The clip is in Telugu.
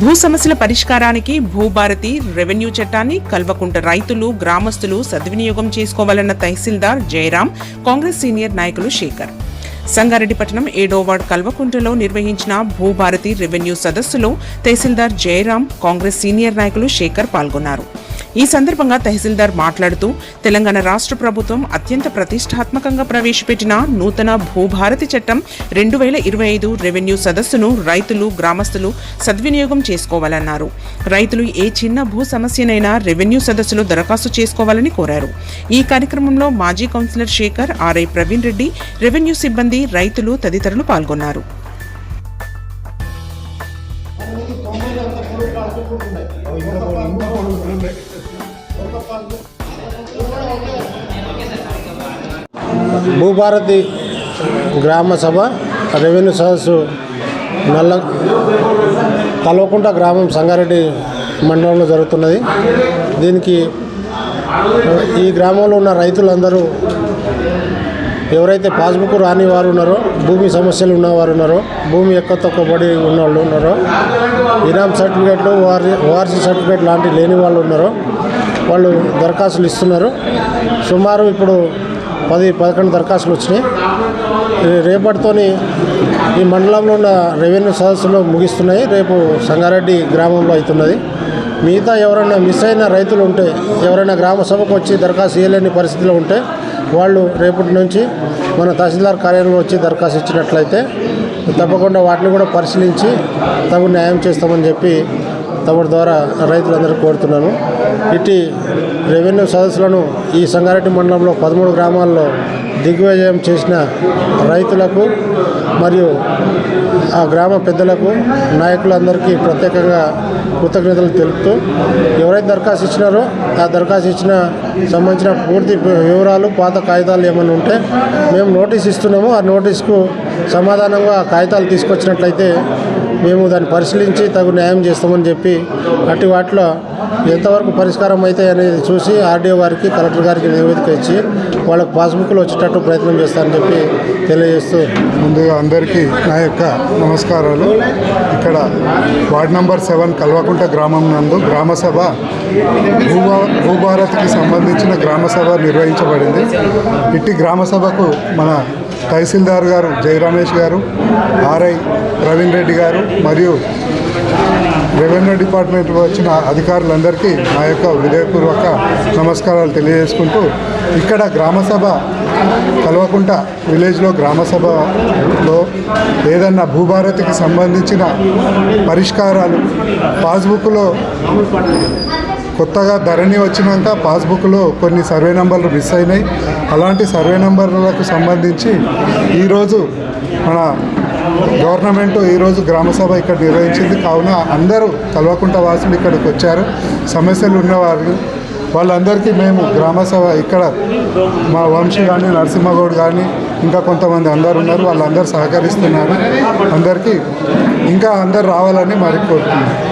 భూ సమస్యల పరిష్కారానికి భూభారతి రెవెన్యూ చట్టాన్ని కల్వకుంట రైతులు గ్రామస్తులు సద్వినియోగం చేసుకోవాలన్న తహసీల్దార్ జయరాం కాంగ్రెస్ సీనియర్ నాయకులు శేఖర్. సంగారెడ్డి పట్టణం ఏడో వార్డ్ కల్వకుంటలో నిర్వహించిన భూభారతి రెవెన్యూ సదస్సులో తహసీల్దార్ జయరాం కాంగ్రెస్ సీనియర్ నాయకులు శేఖర్ పాల్గొన్నారు. ఈ సందర్భంగా తహసీల్దార్ మాట్లాడుతూ తెలంగాణ రాష్ట్ర ప్రభుత్వం అత్యంత ప్రతిష్టాత్మకంగా ప్రవేశపెట్టిన నూతన భూభారతి చట్టం రెండు వేల ఇరవై ఐదు రెవెన్యూ సదస్సును రైతులు గ్రామస్తులు సద్వినియోగం చేసుకోవాలన్నారు. రైతులు ఏ చిన్న భూ సమస్యనైనా రెవెన్యూ సదస్సులో దరఖాస్తు చేసుకోవాలని కోరారు. ఈ కార్యక్రమంలో మాజీ councillor Shekhar RI Praveen Reddy revenue సిబ్బంది రైతులు తదితరులు పాల్గొన్నారు. భూభారతి గ్రామ సభ రెవెన్యూ సదస్సు నల్ల కల్వకుంట గ్రామం సంగారెడ్డి మండలంలో జరుగుతున్నది. దీనికి ఈ గ్రామంలో ఉన్న రైతులందరూ ఎవరైతే పాస్బుక్ రాని వారు ఉన్నారో భూమి సమస్యలు ఉన్నవారు ఉన్నారో భూమి ఎక్క తొక్కబడి ఉన్న వాళ్ళు ఉన్నారో ఇనామ్ సర్టిఫికేట్లు ఓఆర్ ఓఆర్సీ సర్టిఫికేట్ లాంటివి లేని వాళ్ళు ఉన్నారో వాళ్ళు దరఖాస్తులు ఇస్తున్నారు. సుమారు ఇప్పుడు పది పదకొండు దరఖాస్తులు వచ్చినాయి. రేపటితోని ఈ మండలంలో ఉన్న రెవెన్యూ సదస్సులు ముగిస్తున్నాయి. రేపు సంగారెడ్డి గ్రామంలో అవుతున్నది. మిగతా ఎవరైనా మిస్ అయిన రైతులు ఉంటే ఎవరైనా గ్రామ సభకు వచ్చి దరఖాస్తు చేయలేని పరిస్థితిలో ఉంటే వాళ్ళు రేపటి నుంచి మన తహసీల్దార్ కార్యాలయం వచ్చి దరఖాస్తు ఇచ్చినట్లయితే తప్పకుండా వాటిని కూడా పరిశీలించి తగు న్యాయం చేస్తామని చెప్పి తమ ద్వారా రైతులందరూ కోరుతున్నాను. ఇటు రెవెన్యూ సదస్సులను ఈ సంగారెడ్డి మండలంలో పదమూడు గ్రామాల్లో దిగ్విజయం చేసిన రైతులకు మరియు ఆ గ్రామ పెద్దలకు నాయకులందరికీ ప్రత్యేకంగా కృతజ్ఞతలు తెలుపుతూ ఎవరైతే దరఖాస్తు ఇచ్చినారో ఆ దరఖాస్తు ఇచ్చిన సంబంధించిన పూర్తి వివరాలు పాత కాగితాలు ఏమైనా ఉంటే మేము నోటీస్ ఇస్తున్నాము. ఆ నోటీస్కు సమాధానంగా ఆ కాగితాలు తీసుకొచ్చినట్లయితే మేము దాన్ని పరిశీలించి తగు న్యాయం చేస్తామని చెప్పి అట్టి వాటిలో ఎంతవరకు పరిష్కారం అవుతాయి అనేది చూసి ఆర్డీఓ వారికి కలెక్టర్ గారికి నివేదిక ఇచ్చి వాళ్ళకు పాస్బుక్లు వచ్చేటట్టు ప్రయత్నం చేస్తామని చెప్పి తెలియజేస్తూ ముందుగా అందరికీ నా యొక్క నమస్కారాలు. ఇక్కడ వార్డ్ నంబర్ సెవెన్ కల్వకుంట గ్రామం నందు గ్రామసభ భూభా భూభారత్కి సంబంధించిన గ్రామసభ నిర్వహించబడింది. ఇట్టి గ్రామసభకు మన తహసీల్దార్ గారు జై రమేష్ గారు ఆర్ఐ ప్రవీణ్ రెడ్డి గారు మరియు రెవెన్యూ డిపార్ట్మెంట్ వచ్చిన అధికారులందరికీ నా యొక్క హృదయపూర్వక నమస్కారాలు తెలియజేసుకుంటూ ఇక్కడ గ్రామసభ కల్వకుంట విలేజ్లో గ్రామసభలో ఏదన్నా భూభారతికి సంబంధించిన పరిష్కారాలు పాస్బుక్లో కొత్తగా ధరణి వచ్చినాక పాస్బుక్లో కొన్ని సర్వే నెంబర్లు మిస్ అయినాయి. అలాంటి సర్వే నెంబర్లకు సంబంధించి ఈరోజు మన గవర్నమెంట్ ఈరోజు గ్రామసభ ఇక్కడ నిర్వహించింది. కావున అందరూ కల్వకుంట వాసులు ఇక్కడికి వచ్చారు. సమస్యలు ఉన్నవారు వాళ్ళందరికీ మేము గ్రామసభ ఇక్కడ మా వంశీ కానీ నరసింహగౌడ్ కానీ ఇంకా కొంతమంది అందరు ఉన్నారు. వాళ్ళందరూ సహకరిస్తున్నారు. అందరికీ ఇంకా అందరు రావాలని మరి కోరుతున్నాను